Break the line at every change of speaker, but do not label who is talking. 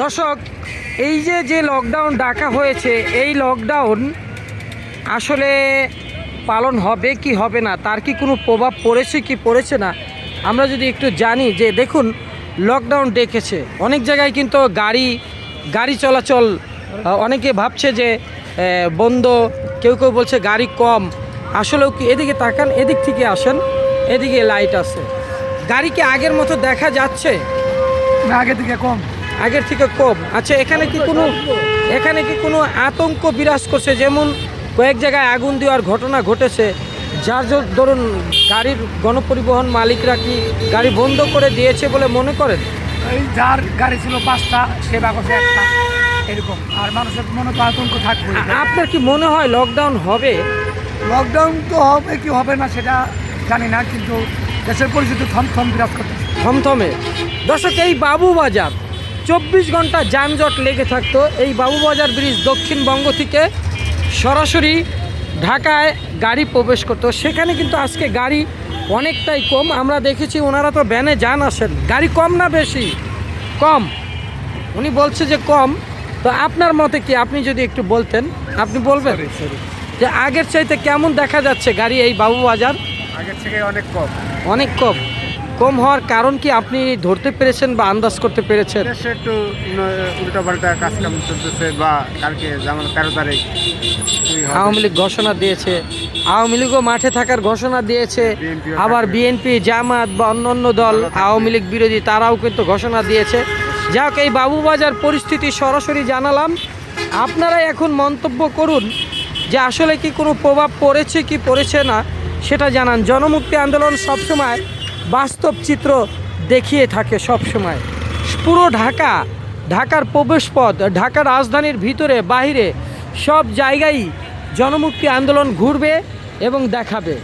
দর্শক, এই যে যে লকডাউন ডাকা হয়েছে, এই লকডাউন আসলে পালন হবে কি হবে না, তার কি কোনো প্রভাব পড়েছে কি পড়েছে না, আমরা যদি একটু জানি যে, দেখুন লকডাউন ডেকেছে। অনেক জায়গায় কিন্তু গাড়ি গাড়ি চলাচল অনেকে ভাবছে যে বন্ধ, কেউ কেউ বলছে গাড়ি কম। আসলেও কি এদিকে তাকান, এদিক থেকে আসেন, এদিকে লাইট আছে। গাড়ি কি আগের মতো দেখা যাচ্ছে?
আগে থেকে কম।
আগের থেকে কম। আচ্ছা এখানে কি কোনো এখানে কি কোনো আতঙ্ক বিরাজ করছে? যেমন কয়েক জায়গায় আগুন দেওয়ার ঘটনা ঘটেছে। যার জন্য ধরুন গাড়ির গণপরিবহন মালিকরা কি গাড়ি বন্ধ করে দিয়েছে বলে মনে করেন?
এই যার গাড়ি ছিল পাঁচটা সেবা করছে একটা এরকম। আর মানুষের মনে তো আতঙ্ক থাকবে
আপনার কি মনে হয় লকডাউন হবে?
লকডাউন তো হবে কি হবে না সেটা জানি না কিন্তু দেশের পরিস্থিতি থমথম বিরাজ করতেছে।
থমথমে। দর্শক এই বাবুবাজার চব্বিশ ঘণ্টা যানজট লেগে থাকতো। এই বাবুবাজার ব্রিজ দক্ষিণবঙ্গ থেকে সরাসরি ঢাকায় গাড়ি প্রবেশ করতো। সেখানে কিন্তু আজকে গাড়ি অনেকটাই কম। আমরা দেখেছি ওনারা তো ভ্যানে যান আসেন। গাড়ি কম না বেশি? কম। উনি বলছে যে কম। তো আপনার মতে কি? আপনি যদি একটু বলতেন। আপনি বলবেন? যে আগের চাইতে কেমন দেখা যাচ্ছে গাড়ি এই বাবুবাজার?
আগের থেকে অনেক কম।
অনেক কম। কম হওয়ার কারণ কি আপনি ধরতে পেরেছেন বা আন্দাজ করতে পেরেছেন?
দেশে একটু উল্টা পাল্টা কাজ কাম চলতেছে বা কালকে যেমন তেরো তারিখ
আওয়ামী লীগ ঘোষণা দিয়েছে। আওয়ামী লীগও মাঠে থাকার ঘোষণা দিয়েছে। আবার বিএনপি জামাত বা অন্যান্য দল আওয়ামী লীগ বিরোধী তারাও কিন্তু ঘোষণা দিয়েছে। যাক এই বাবুবাজার পরিস্থিতি সরাসরি জানালাম। আপনারা এখন মন্তব্য করুন যে আসলে কি কোনো প্রভাব পড়েছে কি পড়েছে না সেটা জানান। জনমুক্তি আন্দোলন সবসময় বাস্তব চিত্র দেখিয়ে থাকে সব সময় পুরো ঢাকা, ঢাকার প্রবেশপথ ঢাকা রাজধানীর ভিতরে, বাহিরে সব জায়গায় জনমুক্তি আন্দোলন ঘুরবে এবং দেখাবে।